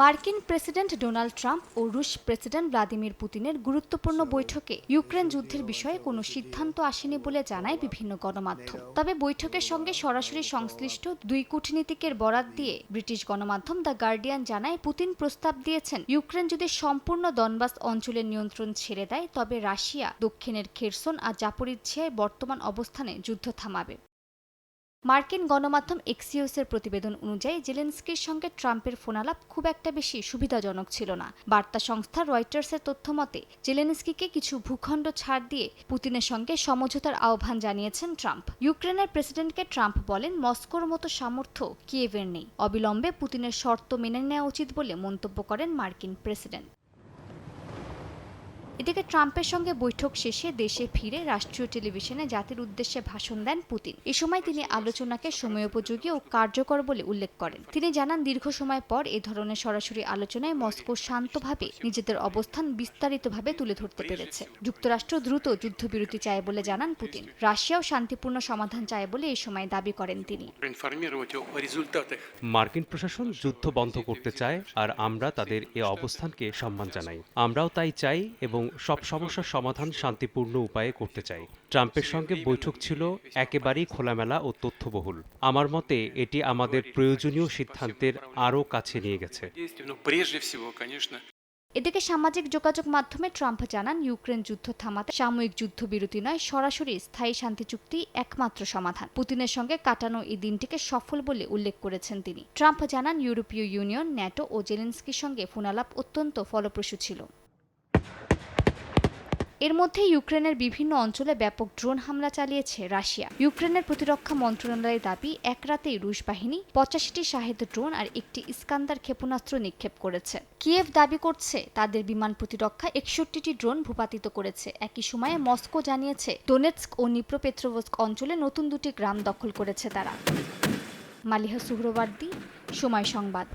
মার্কিন president Donald Trump ও রুশ president Vladimir পুতিনের গুরুত্বপূর্ণ বৈঠকে ইউক্রেন যুদ্ধের বিষয়ে কোনো সিদ্ধান্ত আসেনি বলে জানায় বিভিন্ন গণমাধ্যম। তবে বৈঠকের সঙ্গে সরাসরি সংশ্লিষ্ট দুই কূটনীতিকের বরাত দিয়ে ব্রিটিশ গণমাধ্যম দ্য গার্ডিয়ান জানায়, পুতিন প্রস্তাব দিয়েছেন, ইউক্রেন যদি সম্পূর্ণ দনবাস অঞ্চলের নিয়ন্ত্রণ ছেড়ে দেয়, তবে রাশিয়া, দক্ষিণের খেরসন আর জাপরিচ্ছিয়ায় বর্তমান অবস্থানে যুদ্ধ থামাবে। মার্কিন গণমাধ্যম এক্সিওসের প্রতিবেদন অনুযায়ী, জেলেন্সকির সঙ্গে ট্রাম্পের ফোনালাপ খুব একটা বেশি সুবিধাজনক ছিল না। বার্তা সংস্থা রয়টার্সের তথ্য মতে, জেলেন্সকিকে কিছু ভূখণ্ড ছাড় দিয়ে পুতিনের সঙ্গে সমঝোতার আহ্বান জানিয়েছেন ট্রাম্প। ইউক্রেনের প্রেসিডেন্টকে ট্রাম্প বলেন, মস্কোর মতো সামর্থ্য কিয়েভের নেই। অবিলম্বে পুতিনের শর্ত মেনে নেওয়া উচিত বলে মন্তব্য করেন মার্কিন প্রেসিডেন্ট। এদিকে ট্রাম্পের সঙ্গে বৈঠক শেষে দেশে ফিরে রাষ্ট্রীয় টেলিভিশনে জাতির উদ্দেশ্যে ভাষণ দেন পুতিন। এ সময় তিনি আলোচনাকে সময়োপযোগী ও কার্যকর বলে উল্লেখ করেন। তিনি জানান, দীর্ঘ সময় পর এ ধরনের সরাসরি আলোচনায় মস্কো শান্তভাবে নিজেদের অবস্থান বিস্তারিতভাবে তুলে ধরতে পেরেছে। যুক্তরাষ্ট্র দ্রুত যুদ্ধবিরতি চায় বলে জানান পুতিন। রাশিয়াও শান্তিপূর্ণ সমাধান চায় বলে এ সময় দাবি করেন তিনি। মার্কিন প্রশাসন যুদ্ধ বন্ধ করতে চায় আর আমরা তাদের এ অবস্থানকে সম্মান জানাই। আমরাও তাই চাই এবং সব সমস্যার সমাধান শান্তিপূর্ণ উপায়ে করতে চাই। ট্রাম্পের সঙ্গে বৈঠক ছিল একেবারেই খোলামেলা ও তথ্যবহুল। আমার মতে, এটি আমাদের প্রয়োজনীয় সিদ্ধান্তের আরও কাছে নিয়ে গেছে। এদিকে সামাজিক যোগাযোগ মাধ্যমে ট্রাম্প জানান, ইউক্রেন যুদ্ধ থামাতে সাময়িক যুদ্ধবিরতি নয়, সরাসরি স্থায়ী শান্তি চুক্তি একমাত্র সমাধান। পুতিনের সঙ্গে কাটানো এই দিনটিকে সফল বলে উল্লেখ করেছেন তিনি। ট্রাম্প জানান, ইউরোপীয় ইউনিয়ন, ন্যাটো ও জেলেন্সকির সঙ্গে ফোনালাপ অত্যন্ত ফলপ্রসূ ছিল। এর মধ্যে ইউক্রেনের বিভিন্ন অঞ্চলে ব্যাপক ড্রোন হামলা চালিয়েছে রাশিয়া। ইউক্রেনের প্রতিরক্ষা মন্ত্রণালয়ের দাবি, এক রাতেই রুশ বাহিনী পঁচাশিটি শাহেদ ড্রোন আর একটি ইস্কান্দার ক্ষেপণাস্ত্র নিক্ষেপ করেছে। কিয়েভ দাবি করছে, তাদের বিমান প্রতিরক্ষা একষট্টিটি ড্রোন ভূপাতিত করেছে। একই সময়ে মস্কো জানিয়েছে ডোনেটস্ক ও নিপ্রোপেত্রোভস্ক অঞ্চলে নতুন দুটি গ্রাম দখল করেছে তারা। মালিহা সুহরওয়ার্দী সময় সংবাদ।